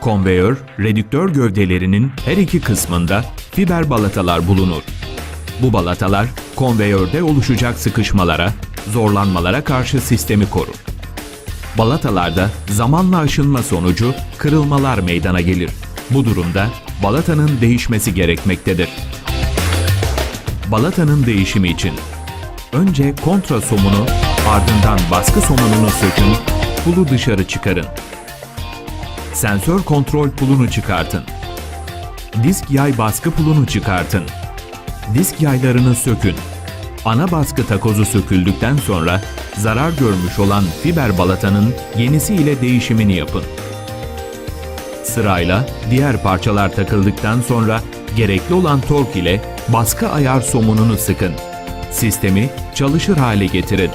Konveyör, redüktör gövdelerinin her iki kısmında fiber balatalar bulunur. Bu balatalar konveyörde oluşacak sıkışmalara, zorlanmalara karşı sistemi korur. Balatalarda zamanla aşınma sonucu kırılmalar meydana gelir. Bu durumda balatanın değişmesi gerekmektedir. Balatanın değişimi için önce kontra somunu ardından baskı somununu sökün, pulu dışarı çıkarın. Sensör kontrol pulunu çıkartın. Disk yay baskı pulunu çıkartın. Disk yaylarını sökün. Ana baskı takozu söküldükten sonra zarar görmüş olan fiber balatanın yenisi ile değişimini yapın. Sırayla diğer parçalar takıldıktan sonra gerekli olan tork ile baskı ayar somununu sıkın. Sistemi çalışır hale getirin.